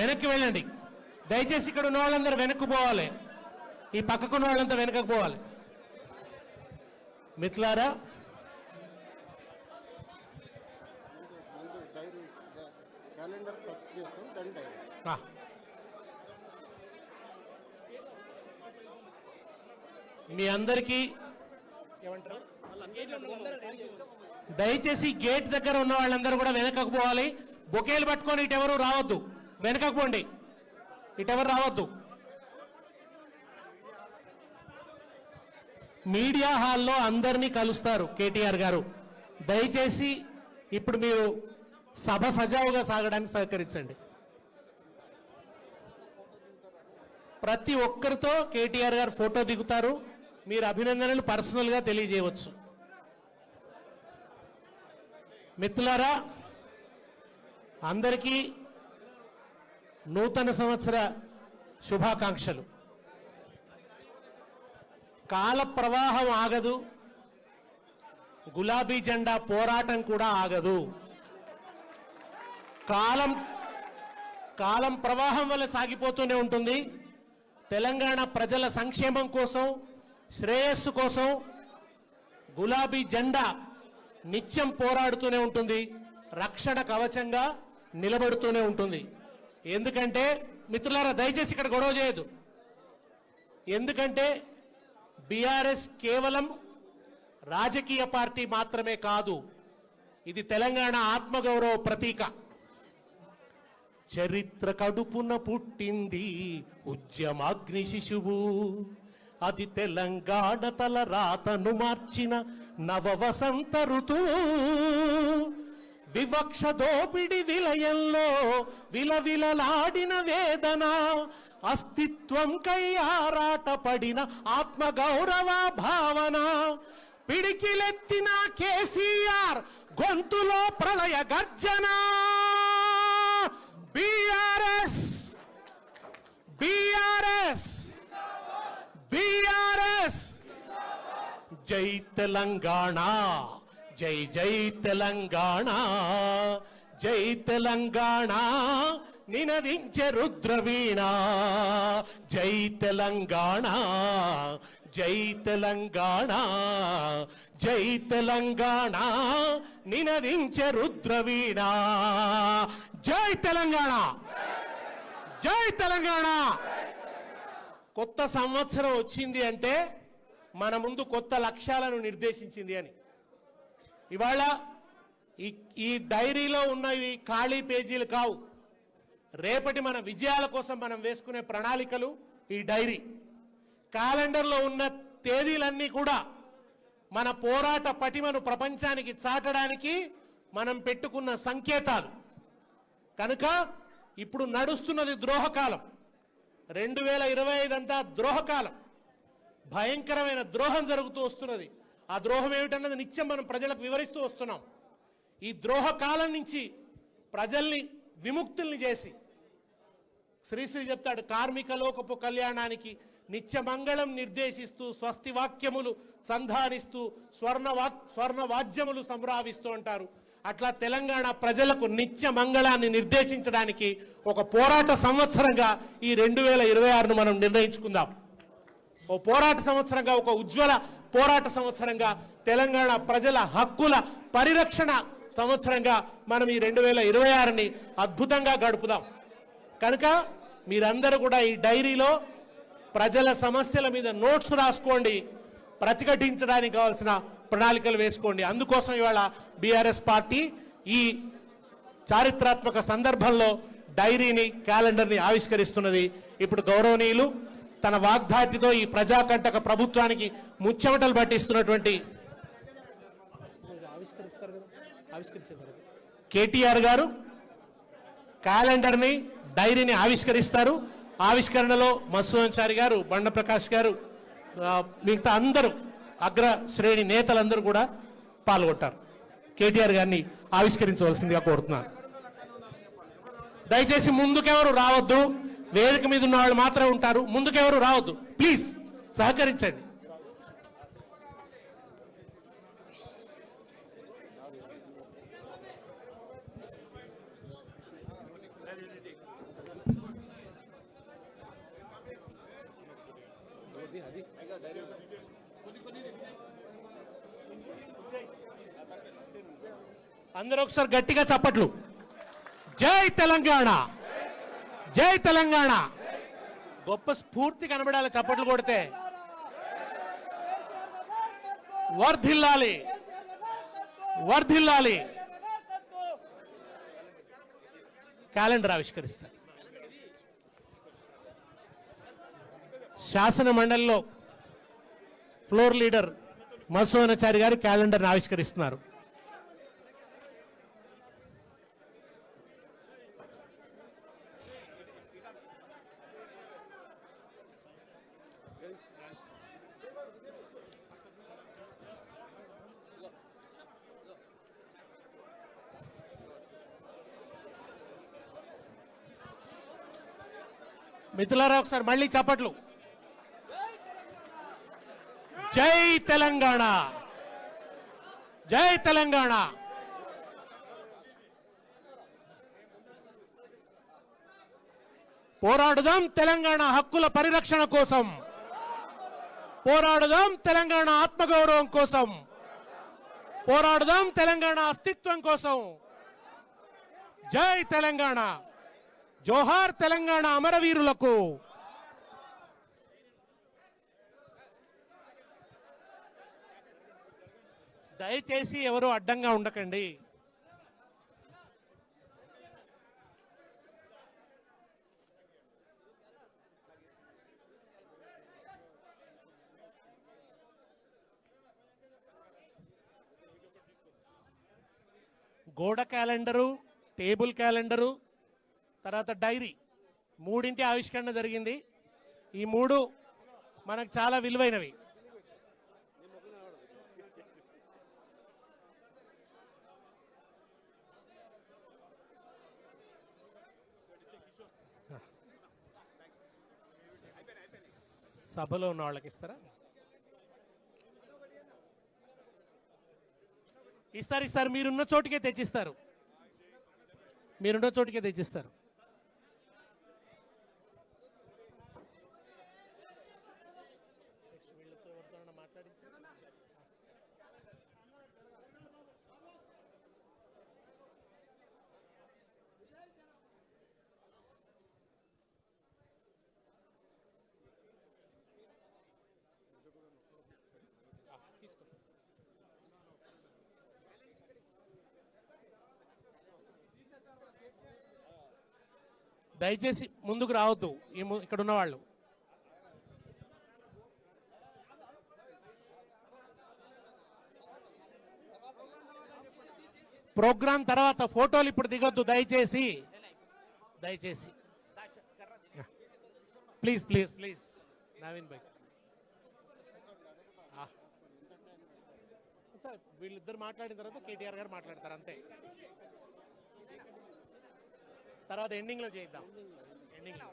వెనక్కి వెళ్ళండి. దయచేసి ఇక్కడ ఉన్న వాళ్ళందరూ వెనక్కి పోవాలి. ఈ పక్కకున్న వాళ్ళంతా వెనకకు పోవాలి. మిత్రులారా క్యాలెండర్ ఫస్ట్ చేస్తాం డైరీ మీ అందరికీ ఏమంటారు దయచేసి గేట్ దగ్గర ఉన్న వాళ్ళందరూ కూడా వెనకకు పోవాలి. బొకేలు పట్టుకొని ఇటు ఎవరు రావద్దు. వెనకకు పోండి ఇటెవరు రావద్దు. మీడియా హాల్లో అందరినీ కలుస్తారు కేటీఆర్ గారు. దయచేసి ఇప్పుడు మీరు సభ సజావుగా సాగడానికి సహకరించండి. ప్రతి ఒక్కరితో కేటీఆర్ గారు ఫోటో దిగుతారు. మీరు అభినందనలు పర్సనల్గా తెలియజేయవచ్చు. మిత్రులారా అందరికీ నూతన సంవత్సర శుభాకాంక్షలు. కాల ప్రవాహం ఆగదు. గులాబీ జెండా పోరాటం కూడా ఆగదు. కాలం కాలం ప్రవాహం వల్ల సాగిపోతూనే ఉంటుంది. తెలంగాణ ప్రజల సంక్షేమం కోసం శ్రేయస్సు కోసం గులాబీ జెండా నిత్యం పోరాడుతూనే ఉంటుంది. రక్షణ కవచంగా నిలబడుతూనే ఉంటుంది. ఎందుకంటే మిత్రులారా దయచేసి ఇక్కడ గొడవ చేయదు ఎందుకంటే బీఆర్ఎస్ కేవలం రాజకీయ పార్టీ మాత్రమే కాదు ఇది తెలంగాణ ఆత్మగౌరవ ప్రతీక. చరిత్ర కడుపున పుట్టింది ఉద్యమాగ్ని శిశువు. అది తెలంగాణ తల రాతను మార్చిన నవ వసంత ఋతువు వివక్ష దోపిడి విలయంలో విలవిలలాడిన వేదన అస్తిత్వంకై ఆరాటపడిన ఆత్మగౌరవ భావన. పిడికిలెత్తిన కేసీఆర్ గొంతులో ప్రళయ గర్జన. బిఆర్ఎస్ బిఆర్ఎస్ బిఆర్ఎస్. జై తెలంగాణ. జై జై తెలంగాణ జై తెలంగాణ నినదించే రుద్రవీణ. జై తెలంగాణ జై తెలంగాణ జై తెలంగాణ నినదించే రుద్రవీణ. జై తెలంగాణ జై తెలంగాణ. కొత్త సంవత్సరం వచ్చింది అంటే మన ముందు కొత్త లక్ష్యాలను నిర్దేశించింది అని. ఇవాళ ఈ ఈ డైరీలో ఉన్న ఈ ఖాళీ పేజీలు కావు. రేపటి మన విజయాల కోసం మనం వేసుకునే ప్రణాళికలు ఈ డైరీ. క్యాలెండర్లో ఉన్న తేదీలన్నీ కూడా మన పోరాట పటిమను ప్రపంచానికి చాటడానికి మనం పెట్టుకున్న సంకేతాలు. కనుక ఇప్పుడు నడుస్తున్నది ద్రోహకాలం. రెండు వేల ఇరవై ఐదు అంతా ద్రోహకాలం. భయంకరమైన ద్రోహం జరుగుతూ వస్తున్నది. ఆ ద్రోహం ఏమిటన్నది నిత్యం మనం ప్రజలకు వివరిస్తూ వస్తున్నాం. ఈ ద్రోహ కాలం నుంచి ప్రజల్ని విముక్తుల్ని చేసి శ్రీశ్రీ చెప్తాడు కార్మిక లోకపు కళ్యాణానికి నిత్య మంగళం నిర్దేశిస్తూ స్వస్తి వాక్యములు సంధానిస్తూ స్వర్ణ వాక్ స్వర్ణ వాద్యములు సంభ్రావిస్తూ అంటారు. అట్లా తెలంగాణ ప్రజలకు నిత్య మంగళాన్ని నిర్దేశించడానికి ఒక పోరాట సంవత్సరంగా ఈ రెండు వేల ఇరవై ఆరును మనం నిర్ణయించుకుందాం. ఓ పోరాట సంవత్సరంగా ఒక ఉజ్వల పోరాట సంవత్సరంగా తెలంగాణ ప్రజల హక్కుల పరిరక్షణ సంవత్సరంగా మనం ఈ రెండు వేల ఇరవై ఆరుని అద్భుతంగా గడుపుదాం. కనుక మీరందరూ కూడా ఈ డైరీలో ప్రజల సమస్యల మీద నోట్స్ రాసుకోండి. ప్రతిఘటించడానికి కావాల్సిన ప్రణాళికలు వేసుకోండి. అందుకోసం ఇవాళ బీఆర్ఎస్ పార్టీ ఈ చారిత్రాత్మక సందర్భంలో డైరీని క్యాలెండర్ని ఆవిష్కరిస్తున్నది. ఇప్పుడు గౌరవనీయులు తన వాగ్దాటితో ఈ ప్రజాకంటక ప్రభుత్వానికి ముచ్చెమటలు పట్టిస్తున్నటువంటి కేటీఆర్ గారు క్యాలెండర్ని డైరీని ఆవిష్కరిస్తారు. ఆవిష్కరణలో మసు గారు బండప్రకాష్ గారు మిగతా అందరూ అగ్రశ్రేణి నేతలందరూ కూడా పాల్గొంటారు. కేటీఆర్ గారిని ఆవిష్కరించవలసిందిగా కోరుతున్నాను. దయచేసి ముందుకెవరు రావద్దు. వేదిక మీద ఉన్న వాళ్ళు మాత్రమే ఉంటారు. ముందుకెవరు రావద్దు. ప్లీజ్ సహకరించండి. అందరూ ఒకసారి గట్టిగా చప్పట్లు. జై తెలంగాణ. జై తెలంగాణ. గొప్ప స్ఫూర్తి కనబడాలి చప్పట్లు కొడితే. వర్ధిల్లాలి. వర్ధిల్లాలి. క్యాలెండర్ ఆవిష్కరిస్తారు శాసన మండలిలో ఫ్లోర్ లీడర్ మధుసూదనాచారి గారు క్యాలెండర్ని ఆవిష్కరిస్తున్నారు. మిత్రులారా ఒకసారి మళ్ళీ చప్పట్లు. జై తెలంగాణ. జై తెలంగాణ. పోరాడుదాం తెలంగాణ హక్కుల పరిరక్షణ కోసం. పోరాడుదాం తెలంగాణ ఆత్మగౌరవం కోసం. పోరాడుదాం తెలంగాణ అస్తిత్వం కోసం. జై తెలంగాణ. జోహార్ తెలంగాణ అమరవీరులకు. దయచేసి ఎవరు అడ్డంగా ఉండకండి. గోడ క్యాలెండరు టేబుల్ క్యాలెండరు తర్వాత డైరీ. మూడింటి ఆవిష్కరణ జరిగింది. ఈ మూడు మనకు చాలా విలువైనవి. సభలో ఉన్న వాళ్ళకి ఇస్తారా? ఇస్తారు ఇస్తారు. మీరున్న చోటుకే తెచ్చిస్తారు. మీరున్న చోటుకే తెచ్చిస్తారు. దయచేసి ముందుకు రావద్దు. ఈ ము- ఇక్కడ ఉన్నవాళ్ళు. ప్రోగ్రాం తర్వాత ఫోటోలు ఇప్పుడు దిగొద్దు. దయచేసి. దయచేసి. Please please please. Naveen bhai sir వీళ్ళిద్దరు మాట్లాడిన తర్వాత కేటీఆర్ గారు మాట్లాడతారు అంతే. తర్వాత ఎండింగ్లో చేద్దాం ఎండింగ్లో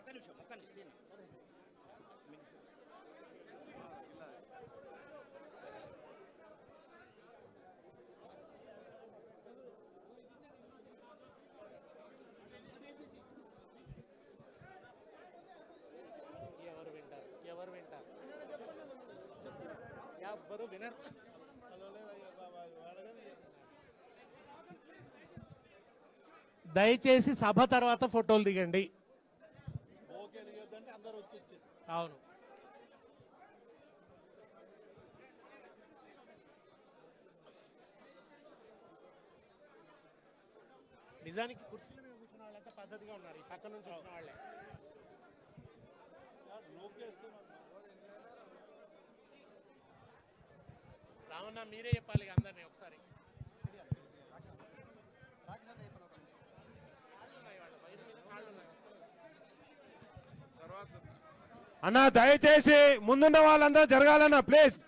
ఎవరు వింటారు? ఎవరు వింటారు? ఎవరు వినరు? దయచేసి సభ తర్వాత ఫోటోలు దిగండి. అవును. నిజానికి కుర్చీల మీద కూర్చున్న వాళ్ళంతా పద్ధతిగా ఉన్నారు. ఈ పక్క నుంచి వచ్చిన వాళ్ళే. రామన్న మీరే చెప్పాలి అందరినీ ఒకసారి. అన్న దయచేసి ముందున్న వాళ్ళందరూ జరగాలన్న ప్లీజ్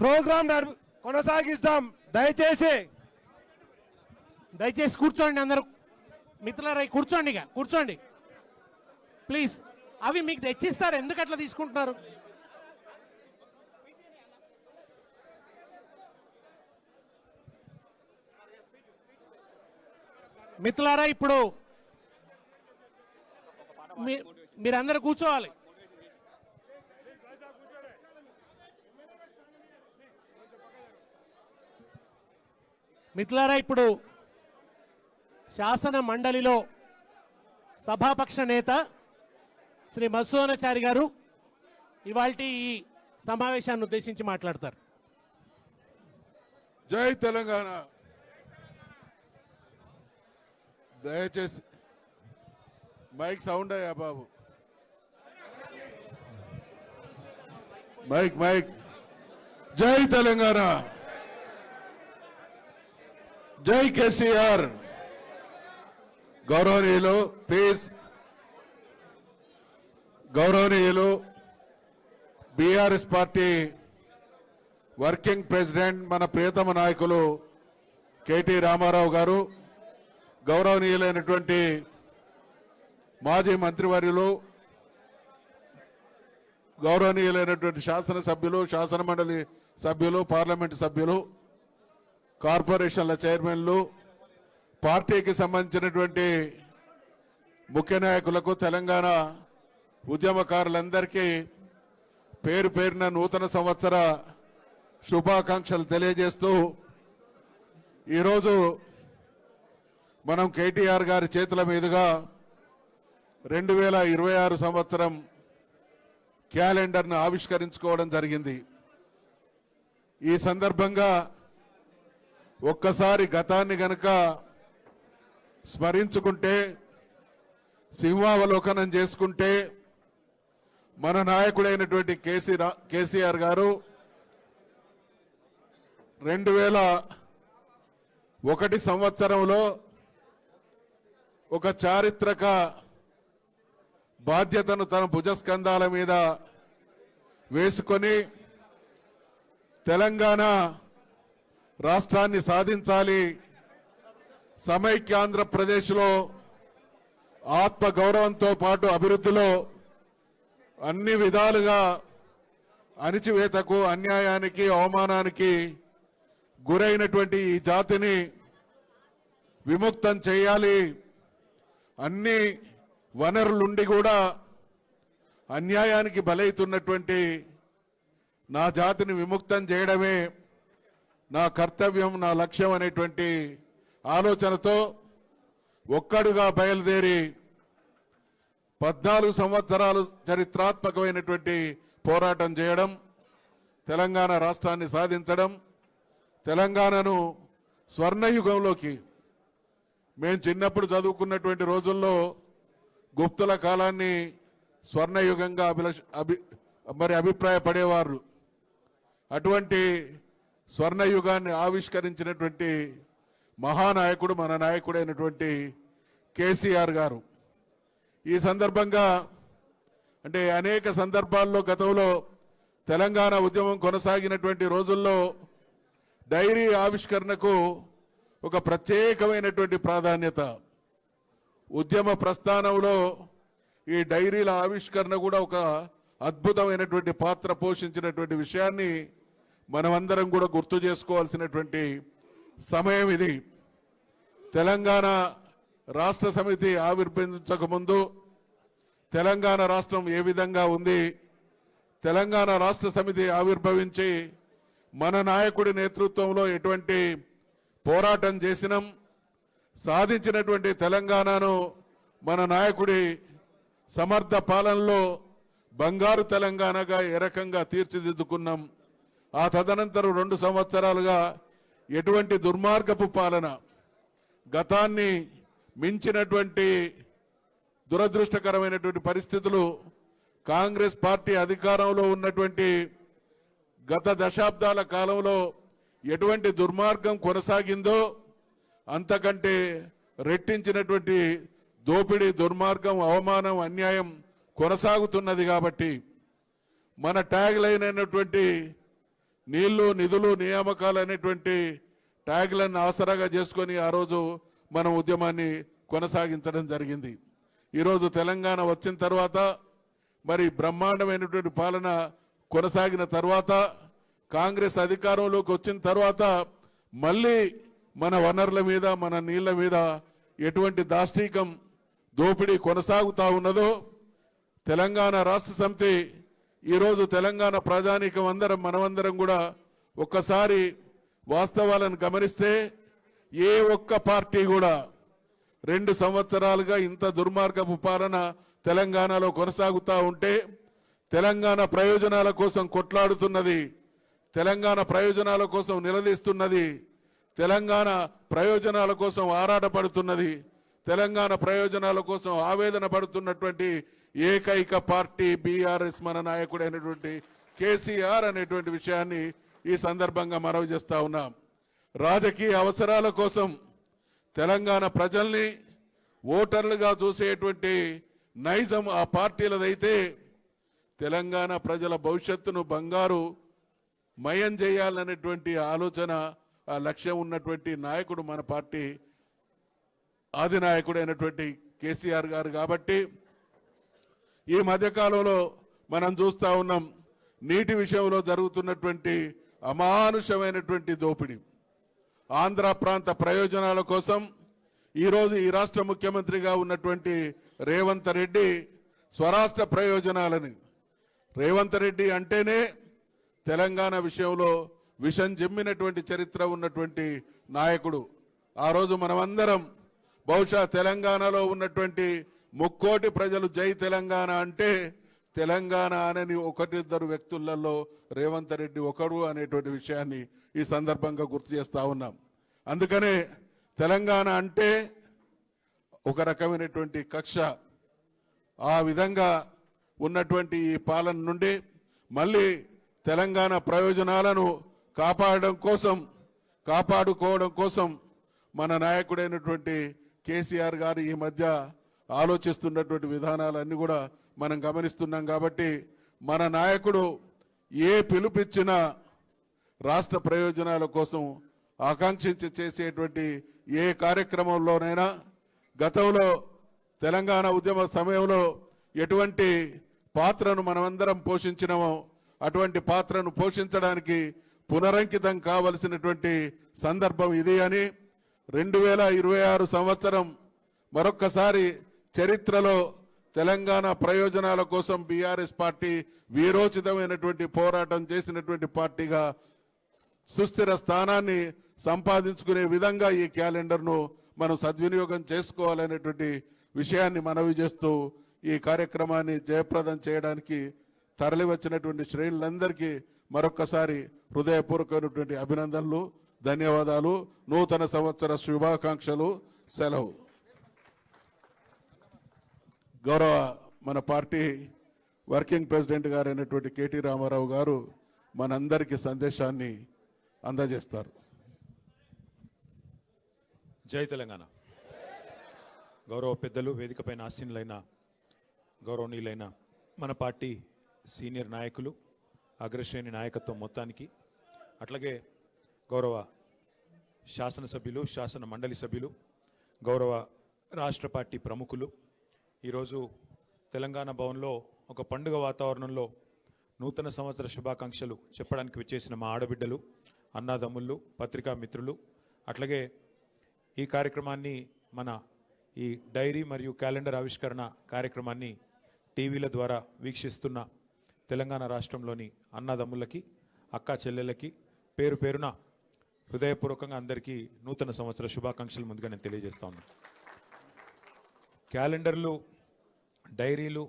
ప్రోగ్రామ్ నడు- కొనసాగిస్తాం. దయచేసి దయచేసి కూర్చోండి అందరూ. మిత్రులరై కూర్చోండి ఇక కూర్చోండి. ప్లీజ్ అవి మీకు తెచ్చిస్తారు ఎందుకు అట్లా తీసుకుంటున్నారు? మిత్రులారా ఇప్పుడు మీ- మీరందరూ కూర్చోవాలి. మిథులారా ఇప్పుడు శాసన మండలిలో సభాపక్ష నేత శ్రీ మత్సోనాచారి గారు ఇవాళ ఈ సమావేశాన్ని ఉద్దేశించి మాట్లాడతారు. జై తెలంగాణ. దయచేసి మైక్ సౌండ్ అయ్యా బాబు. Mic mic. జై తెలంగాణ. జై కేసీఆర్. గౌరవనీయులు ప్లీజ్ గౌరవనీయులు బీఆర్ఎస్ పార్టీ వర్కింగ్ ప్రెసిడెంట్ మన ప్రియతమ నాయకులు కేటీ రామారావు గారు గౌరవనీయులైనటువంటి మాజీ మంత్రివర్యులు గౌరవనీయులైనటువంటి శాసనసభ్యులు శాసన మండలి సభ్యులు పార్లమెంటు సభ్యులు కార్పొరేషన్ల చైర్మన్లు పార్టీకి సంబంధించినటువంటి ముఖ్య నాయకులకు తెలంగాణ ఉద్యమకారులందరికీ పేరు పేరున నూతన సంవత్సర శుభాకాంక్షలు తెలియజేస్తూ ఈరోజు మనం కేటీఆర్ గారి చేతుల మీదుగా రెండు వేల ఇరవై ఆరు సంవత్సరం క్యాలెండర్ను ఆవిష్కరించుకోవడం జరిగింది. ఈ సందర్భంగా ఒక్కసారి గతాన్ని గనక స్మరించుకుంటే సింహావలోకనం చేసుకుంటే మన నాయకుడైనటువంటి కేసీ కేసీఆర్ గారు రెండు వేల ఒకటి సంవత్సరంలో ఒక చారిత్రక బాధ్యతను తన భుజస్కంధాల మీద వేసుకొని తెలంగాణ రాష్ట్రాన్ని సాధించాలి. సమైక్యాంధ్రప్రదేశ్లో ఆత్మ గౌరవంతో పాటు అభివృద్ధిలో అన్ని విధాలుగా అణిచివేతకు అన్యాయానికి అవమానానికి గురైనటువంటి ఈ జాతిని విముక్తం చేయాలి. అన్ని వనరులుండి కూడా అన్యాయానికి బలైతున్నటువంటి నా జాతిని విముక్తం చేయడమే నా కర్తవ్యం నా లక్ష్యం అనేటువంటి ఆలోచనతో ఒక్కడుగా బయలుదేరి పద్నాలుగు సంవత్సరాలు చరిత్రాత్మకమైనటువంటి పోరాటం చేయడం తెలంగాణ రాష్ట్రాన్ని సాధించడం తెలంగాణను స్వర్ణయుగంలోకి మేము చిన్నప్పుడు చదువుకున్నటువంటి రోజుల్లో గుప్తుల కాలాన్ని స్వర్ణయుగంగా అభిలష అభి మరి అభిప్రాయపడేవారు. అటువంటి స్వర్ణయుగాన్ని ఆవిష్కరించినటువంటి మహానాయకుడు మన నాయకుడైనటువంటి కేసీఆర్ గారు. ఈ సందర్భంగా అంటే అనేక సందర్భాల్లో గతంలో తెలంగాణ ఉద్యమం కొనసాగినటువంటి రోజుల్లో డైరీ ఆవిష్కరణకు ఒక ప్రత్యేకమైనటువంటి ప్రాధాన్యత. ఉద్యమ ప్రస్థానంలో ఈ డైరీల ఆవిష్కరణ కూడా ఒక అద్భుతమైనటువంటి పాత్ర పోషించినటువంటి విషయాన్ని మనమందరం కూడా గుర్తు చేసుకోవాల్సినటువంటి సమయం ఇది. తెలంగాణ రాష్ట్ర సమితి ఆవిర్భవించక ముందు తెలంగాణ రాష్ట్రం ఏ విధంగా ఉంది? తెలంగాణ రాష్ట్ర సమితి ఆవిర్భవించి మన నాయకుడి నేతృత్వంలో ఎటువంటి పోరాటం చేసినాం? సాధించినటువంటి తెలంగాణను మన నాయకుడి సమర్థ పాలనలో బంగారు తెలంగాణగా ఏ రకంగా తీర్చిదిద్దుకున్నాం. ఆ తదనంతరం రెండు సంవత్సరాలుగా ఎటువంటి దుర్మార్గపు పాలన గతాన్ని మించినటువంటి దురదృష్టకరమైనటువంటి పరిస్థితులు కాంగ్రెస్ పార్టీ అధికారంలో ఉన్నటువంటి గత దశాబ్దాల కాలంలో ఎటువంటి దుర్మార్గం కొనసాగిందో అంతకంటే రెట్టించినటువంటి దోపిడీ దుర్మార్గం అవమానం అన్యాయం కొనసాగుతున్నది కాబట్టి మన ట్యాగ్ లైన్ అయినటువంటి నీళ్ళు నిధులు నియామకాలు అనేటువంటి ట్యాగ్లను ఆసరాగా చేసుకొని ఆ రోజు మనం ఉద్యమాన్ని కొనసాగించడం జరిగింది. ఈరోజు తెలంగాణ వచ్చిన తర్వాత మరి బ్రహ్మాండమైనటువంటి పాలన కొనసాగిన తర్వాత కాంగ్రెస్ అధికారంలోకి వచ్చిన తర్వాత మళ్ళీ మన వనరుల మీద మన నీళ్ళ మీద ఎటువంటి దాష్టీకం దోపిడీ కొనసాగుతూ ఉన్నదో తెలంగాణ రాష్ట్ర సమితి ఈరోజు తెలంగాణ ప్రజానీకం అందరం మనమందరం కూడా ఒక్కసారి వాస్తవాలను గమనిస్తే ఏ ఒక్క పార్టీ కూడా రెండు సంవత్సరాలుగా ఇంత దుర్మార్గపు పాలన తెలంగాణలో కొనసాగుతూ ఉంటే తెలంగాణ ప్రయోజనాల కోసం కొట్లాడుతున్నది తెలంగాణ ప్రయోజనాల కోసం నిలదీస్తున్నది తెలంగాణ ప్రయోజనాల కోసం ఆరాటపడుతున్నది తెలంగాణ ప్రయోజనాల కోసం ఆవేదన పడుతున్నటువంటి ఏకైక పార్టీ బీఆర్ఎస్ మన నాయకుడైనటువంటి కేసీఆర్ అనేటువంటి విషయాన్ని ఈ సందర్భంగా మనవి చేస్తా ఉన్నాం. రాజకీయ అవసరాల కోసం తెలంగాణ ప్రజల్ని ఓటర్లుగా చూసేటువంటి నైజం ఆ పార్టీలదైతే తెలంగాణ ప్రజల భవిష్యత్తును బంగారు మయం చేయాలనేటువంటి ఆలోచన లక్ష్యం ఉన్నటువంటి నాయకుడు మన పార్టీ ఆదినాయకుడైనటువంటి కేసీఆర్ గారు కాబట్టి ఈ మధ్యకాలంలో మనం చూస్తా ఉన్నాం నీటి విషయంలో జరుగుతున్నటువంటి అమానుషమైనటువంటి దోపిడీ. ఆంధ్ర ప్రాంత ప్రయోజనాల కోసం ఈరోజు ఈ రాష్ట్ర ముఖ్యమంత్రిగా ఉన్నటువంటి రేవంత్ రెడ్డి స్వరాష్ట్ర ప్రయోజనాలని. రేవంత్ రెడ్డి అంటేనే తెలంగాణ విషయంలో విషం జమ్మినటువంటి చరిత్ర ఉన్నటువంటి నాయకుడు. ఆ రోజు మనమందరం బహుశా తెలంగాణలో ఉన్నటువంటి ముక్కోటి ప్రజలు జై తెలంగాణ అంటే తెలంగాణ అనని ఒకటిద్దరు వ్యక్తులలో రేవంత్ రెడ్డి ఒకడు అనేటువంటి విషయాన్ని ఈ సందర్భంగా గుర్తు చేస్తా ఉన్నాం. అందుకనే తెలంగాణ అంటే ఒక రకమైనటువంటి కక్ష. ఆ విధంగా ఉన్నటువంటి ఈ పాలన నుండి మళ్ళీ తెలంగాణ ప్రయోజనాలను కాపాడడం కోసం కాపాడుకోవడం కోసం మన నాయకుడైనటువంటి కేసీఆర్ గారు ఈ మధ్య ఆలోచిస్తున్నటువంటి విధానాలన్నీ కూడా మనం గమనిస్తున్నాం కాబట్టి మన నాయకుడు ఏ పిలుపిచ్చినా రాష్ట్ర ప్రయోజనాల కోసం ఆకాంక్షించి చేసేటువంటి ఏ కార్యక్రమంలోనైనా గతంలో తెలంగాణ ఉద్యమ సమయంలో ఎటువంటి పాత్రను మనమందరం పోషించినామో అటువంటి పాత్రను పోషించడానికి పునరంకితం కావలసినటువంటి సందర్భం ఇది అని రెండు వేల ఇరవై ఆరు సంవత్సరం మరొక్కసారి చరిత్రలో తెలంగాణ ప్రయోజనాల కోసం బీఆర్ఎస్ పార్టీ వీరోచితమైనటువంటి పోరాటం చేసినటువంటి పార్టీగా సుస్థిర స్థానాన్ని సంపాదించుకునే విధంగా ఈ క్యాలెండర్ను మనం సద్వినియోగం చేసుకోవాలనేటువంటి విషయాన్ని మనవి చేస్తూ ఈ కార్యక్రమాన్ని జయప్రదం చేయడానికి తరలివచ్చినటువంటి శ్రేణులందరికీ మరొక్కసారి హృదయపూర్వకమైనటువంటి అభినందనలు ధన్యవాదాలు నూతన సంవత్సర శుభాకాంక్షలు సెలవు. గౌరవ మన పార్టీ వర్కింగ్ ప్రెసిడెంట్ గారైనటువంటి కేటీ రామారావు గారు మనందరికీ సందేశాన్ని అందజేస్తారు. జై తెలంగాణ. గౌరవ పెద్దలు వేదికపైన ఆసీనులైన గౌరవనీయులైన మన పార్టీ సీనియర్ నాయకులు అగ్రశ్రేణి నాయకత్వం మొత్తానికి అట్లాగే గౌరవ శాసనసభ్యులు శాసన మండలి సభ్యులు గౌరవ రాష్ట్ర పార్టీ ప్రముఖులు ఈరోజు తెలంగాణ భవన్లో ఒక పండుగ వాతావరణంలో నూతన సంవత్సర శుభాకాంక్షలు చెప్పడానికి వచ్చేసిన మా ఆడబిడ్డలు అన్నాదమ్ముళ్ళు పత్రికా మిత్రులు అట్లాగే ఈ కార్యక్రమాన్ని మన ఈ డైరీ మరియు క్యాలెండర్ ఆవిష్కరణ కార్యక్రమాన్ని టీవీల ద్వారా వీక్షిస్తున్న తెలంగాణ రాష్ట్రంలోని అన్నదమ్ములకి అక్క చెల్లెళ్ళకి పేరు పేరున హృదయపూర్వకంగా అందరికీ నూతన సంవత్సర శుభాకాంక్షలు ముందుగా నేను తెలియజేస్తా ఉన్నాను క్యాలెండర్లు డైరీలు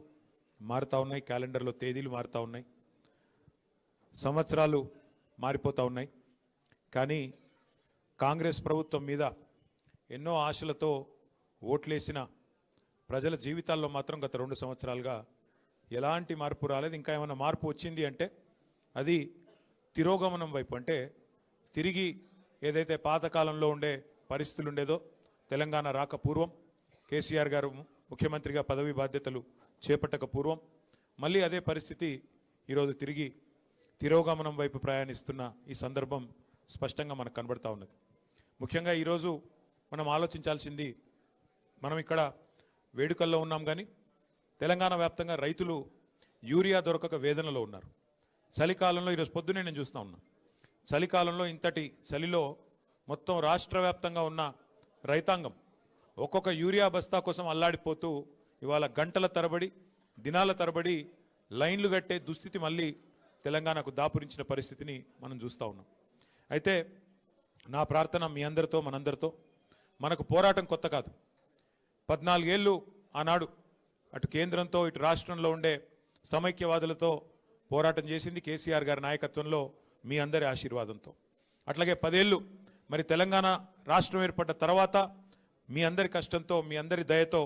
మారుతూ ఉన్నాయి క్యాలెండర్లో తేదీలు మారుతూ ఉన్నాయి సంవత్సరాలు మారిపోతూ ఉన్నాయి. కానీ కాంగ్రెస్ ప్రభుత్వం మీద ఎన్నో ఆశలతో ఓట్లేసిన ప్రజల జీవితాల్లో మాత్రం గత రెండు సంవత్సరాలుగా ఎలాంటి మార్పు రాలేదు. ఇంకా ఏమైనా మార్పు వచ్చింది అంటే అది తిరోగమనం వైపు అంటే తిరిగి ఏదైతే పాతకాలంలో ఉండే పరిస్థితులు ఉండేదో తెలంగాణ రాక పూర్వం కేసీఆర్ గారు ముఖ్యమంత్రిగా పదవి బాధ్యతలు చేపట్టక పూర్వం మళ్ళీ అదే పరిస్థితి ఈరోజు తిరిగి తిరోగమనం వైపు ప్రయాణిస్తున్న ఈ సందర్భం స్పష్టంగా మనకు కనబడతా ఉన్నది. ముఖ్యంగా ఈరోజు మనం ఆలోచించాల్సింది మనం ఇక్కడ వేడుకల్లో ఉన్నాం కానీ తెలంగాణ వ్యాప్తంగా రైతులు యూరియా దొరకక వేదనలో ఉన్నారు. చలికాలంలో ఈరోజు పొద్దునే నేను చూస్తూ ఉన్నా. చలికాలంలో ఇంతటి చలిలో మొత్తం రాష్ట్ర వ్యాప్తంగా ఉన్న రైతాంగం ఒక్కొక్క యూరియా బస్తా కోసం అల్లాడిపోతూ ఇవాళ గంటల తరబడి దినాల తరబడి లైన్లు కట్టే దుస్థితి మళ్ళీ తెలంగాణకు దాపురించిన పరిస్థితిని మనం చూస్తూ ఉన్నాం. అయితే నా ప్రార్థన మీ అందరితో మనందరితో మనకు పోరాటం కొత్త కాదు. పద్నాలుగేళ్ళు ఆనాడు అటు కేంద్రంతో ఇటు రాష్ట్రంలో ఉండే సమైక్యవాదులతో పోరాటం చేసింది కేసీఆర్ గారి నాయకత్వంలో మీ అందరి ఆశీర్వాదంతో. అట్లాగే పదేళ్ళు మరి తెలంగాణ రాష్ట్రం ఏర్పడ్డ తర్వాత మీ అందరి కష్టంతో మీ అందరి దయతో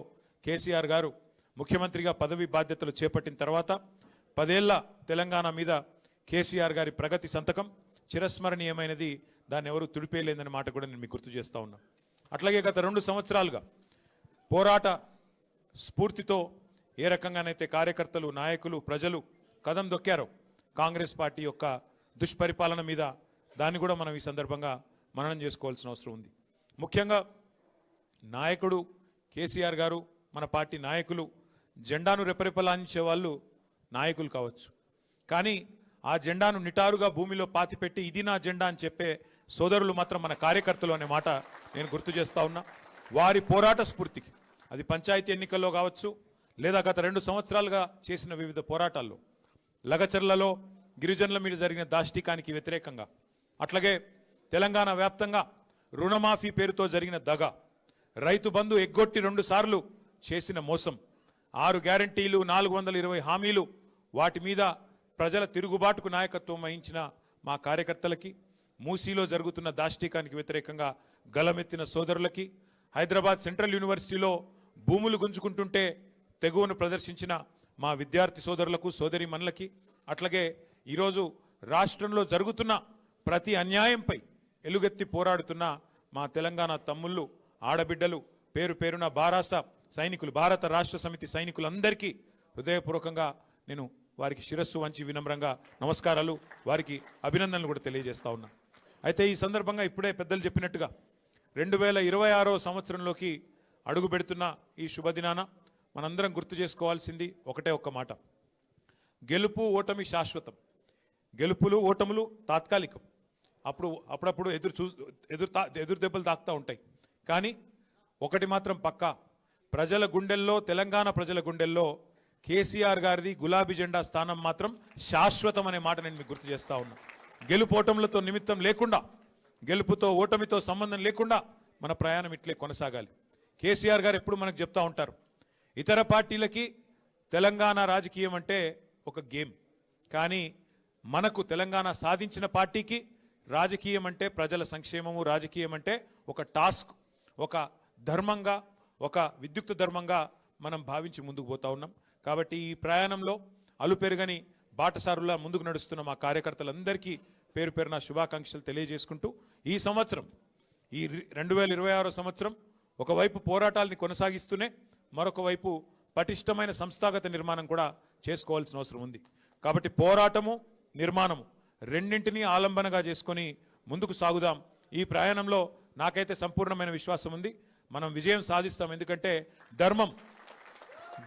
కేసీఆర్ గారు ముఖ్యమంత్రిగా పదవి బాధ్యతలు చేపట్టిన తర్వాత పదేళ్ళ తెలంగాణ మీద కేసీఆర్ గారి ప్రగతి సంతకం చిరస్మరణీయమైనది దాన్ని ఎవరు తుడిపేయలేదనే మాట కూడా నేను మీకు గుర్తు చేస్తా ఉన్నా. అట్లాగే గత రెండు సంవత్సరాలుగా పోరాట స్ఫూర్తితో ఏ రకంగానైతే కార్యకర్తలు నాయకులు ప్రజలు కదం దొక్కారు. కాంగ్రెస్ పార్టీ యొక్క దుష్పరిపాలన మీద దాన్ని కూడా మనం ఈ సందర్భంగా మననం చేసుకోవాల్సిన అవసరం ఉంది. ముఖ్యంగా నాయకుడు కేసీఆర్ గారు మన పార్టీ నాయకులు జెండాను రెపరెపలాంచే వాళ్ళు నాయకులు కావచ్చు. కానీ ఆ జెండాను నిటారుగా భూమిలో పాతిపెట్టి ఇది నా జెండా అని చెప్పే సోదరులు మాత్రం మన కార్యకర్తలు అనే మాట నేను గుర్తు చేస్తా ఉన్నా. వారి పోరాట స్ఫూర్తికి అది పంచాయతీ ఎన్నికల్లో కావచ్చు లేదా గత రెండు సంవత్సరాలుగా చేసిన వివిధ పోరాటాల్లో లగచర్లలో గిరిజనుల మీద జరిగిన దాష్టికానికి వ్యతిరేకంగా అట్లాగే తెలంగాణ వ్యాప్తంగా రుణమాఫీ పేరుతో జరిగిన దగ రైతు బంధు ఎగ్గొట్టి రెండు సార్లు చేసిన మోసం ఆరు గ్యారంటీలు నాలుగు వందల ఇరవై హామీలు వాటి మీద ప్రజల తిరుగుబాటుకు నాయకత్వం వహించిన మా కార్యకర్తలకి మూసీలో జరుగుతున్న దాష్టీకానికి వ్యతిరేకంగా గలమెత్తిన సోదరులకి హైదరాబాద్ సెంట్రల్ యూనివర్సిటీలో భూములు గుంజుకుంటుంటే తెగువను ప్రదర్శించిన మా విద్యార్థి సోదరులకు సోదరి మనులకి అట్లాగే ఈరోజు రాష్ట్రంలో జరుగుతున్న ప్రతి అన్యాయంపై ఎలుగెత్తి పోరాడుతున్న మా తెలంగాణ తమ్ముళ్ళు ఆడబిడ్డలు పేరు పేరున బారాస సైనికులు భారత రాష్ట్ర సమితి సైనికులందరికీ హృదయపూర్వకంగా నేను వారికి శిరస్సు వంచి వినమ్రంగా నమస్కారాలు వారికి అభినందనలు కూడా తెలియజేస్తా ఉన్నా. అయితే ఈ సందర్భంగా ఇప్పుడే పెద్దలు చెప్పినట్టుగా రెండు వేల ఇరవై ఆరో సంవత్సరంలోకి అడుగు పెడుతున్న ఈ శుభదినాన మనందరం గుర్తు చేసుకోవాల్సింది ఒకటే ఒక్క మాట. గెలుపు ఓటమి శాశ్వతం. గెలుపులు ఓటములు తాత్కాలికం. అప్పుడు అప్పుడప్పుడు ఎదురు చూ ఎదురు తా ఎదురు దెబ్బలు తాకుతూ ఉంటాయి. కానీ ఒకటి మాత్రం పక్కా. ప్రజల గుండెల్లో తెలంగాణ ప్రజల గుండెల్లో కేసీఆర్ గారిది గులాబీ జెండా స్థానం మాత్రం శాశ్వతం అనే మాట నేను మీకు గుర్తు చేస్తా ఉన్నా. గెలుపు ఓటములతో నిమిత్తం లేకుండా గెలుపుతో ఓటమితో సంబంధం లేకుండా మన ప్రయాణం ఇట్లే కొనసాగాలి. కేసీఆర్ గారు ఎప్పుడు మనకు చెప్తా ఉంటారు ఇతర పార్టీలకి తెలంగాణ రాజకీయం అంటే ఒక గేమ్. కానీ మనకు తెలంగాణ సాధించిన పార్టీకి రాజకీయం అంటే ప్రజల సంక్షేమము రాజకీయం అంటే ఒక టాస్క్ ఒక ధర్మంగా ఒక విద్యుక్త ధర్మంగా మనం భావించి ముందుకు పోతా ఉన్నాం. కాబట్టి ఈ ప్రయాణంలో అలుపెరుగని బాటసారులా ముందుకు నడుస్తున్న మా కార్యకర్తలందరికీ పేరు పేరున శుభాకాంక్షలు తెలియజేసుకుంటూ ఈ సంవత్సరం ఈ రెండు వేల ఇరవై ఆరో సంవత్సరం ఒకవైపు పోరాటాలని కొనసాగిస్తూనే మరొక వైపు పటిష్టమైన సంస్థాగత నిర్మాణం కూడా చేసుకోవాల్సిన అవసరం ఉంది. కాబట్టి పోరాటము నిర్మాణము రెండింటినీ ఆలంబనగా చేసుకొని ముందుకు సాగుదాం. ఈ ప్రయాణంలో నాకైతే సంపూర్ణమైన విశ్వాసం ఉంది. మనం విజయం సాధిస్తాం. ఎందుకంటే ధర్మం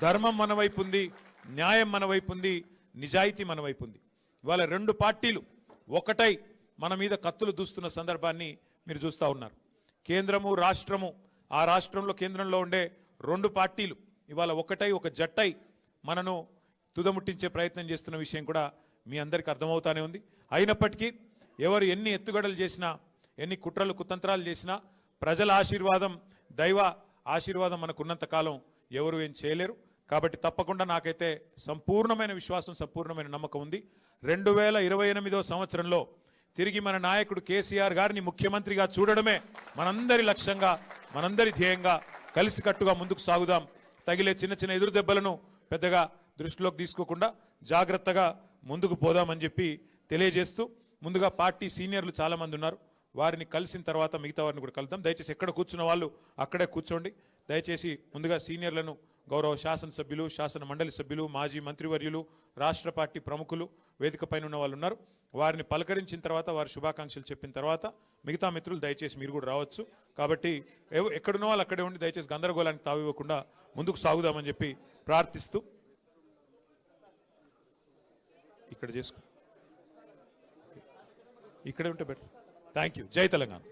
ధర్మం మన వైపు ఉంది న్యాయం మన వైపు ఉంది నిజాయితీ మన వైపు ఉంది. ఇవాళ రెండు పార్టీలు ఒకటై మన మీద కత్తులు దూస్తున్న సందర్భాన్ని మీరు చూస్తూ ఉన్నారు. కేంద్రము రాష్ట్రము ఆ రాష్ట్రంలో కేంద్రంలో ఉండే రెండు పార్టీలు ఇవాళ ఒకటై ఒక జట్టై మనను తుదముట్టించే ప్రయత్నం చేస్తున్న విషయం కూడా మీ అందరికీ అర్థమవుతానే ఉంది. అయినప్పటికీ ఎవరు ఎన్ని ఎత్తుగడలు చేసినా ఎన్ని కుట్రలు కుతంత్రాలు చేసినా ప్రజల ఆశీర్వాదం దైవ ఆశీర్వాదం మనకున్నంత కాలం ఎవరు ఏం చేయలేరు. కాబట్టి తప్పకుండా నాకైతే సంపూర్ణమైన విశ్వాసం సంపూర్ణమైన నమ్మకం ఉంది. రెండు వేల ఇరవై ఎనిమిదో సంవత్సరంలో తిరిగి మన నాయకుడు కేసీఆర్ గారిని ముఖ్యమంత్రిగా చూడడమే మనందరి లక్ష్యంగా మనందరి ధ్యేయంగా కలిసికట్టుగా ముందుకు సాగుదాం. తగిలే చిన్న చిన్న ఎదురు దెబ్బలను పెద్దగా దృష్టిలోకి తీసుకోకుండా జాగ్రత్తగా ముందుకు పోదామని చెప్పి తెలియజేస్తూ ముందుగా పార్టీ సీనియర్లు చాలామంది ఉన్నారు. వారిని కలిసిన తర్వాత మిగతా వారిని కూడా కలుద్దాం. దయచేసి ఎక్కడ కూర్చున్న వాళ్ళు అక్కడే కూర్చోండి. దయచేసి ముందుగా సీనియర్లను గౌరవ శాసనసభ్యులు శాసన మండలి సభ్యులు మాజీ మంత్రివర్యులు రాష్ట్ర పార్టీ ప్రముఖులు వేదికపైన ఉన్న వాళ్ళు ఉన్నారు. వారిని పలకరించిన తర్వాత వారి శుభాకాంక్షలు చెప్పిన తర్వాత మిగతా మిత్రులు దయచేసి మీరు కూడా రావచ్చు. కాబట్టి ఎక్కడున్న వాళ్ళు అక్కడే ఉండి దయచేసి గందరగోళానికి తావివ్వకుండా ముందుకు సాగుదామని చెప్పి ప్రార్థిస్తూ ఇక్కడ చేసుకో. ఇక్కడే ఉంటే బెటర్. థ్యాంక్ యూ జై తెలంగాణ.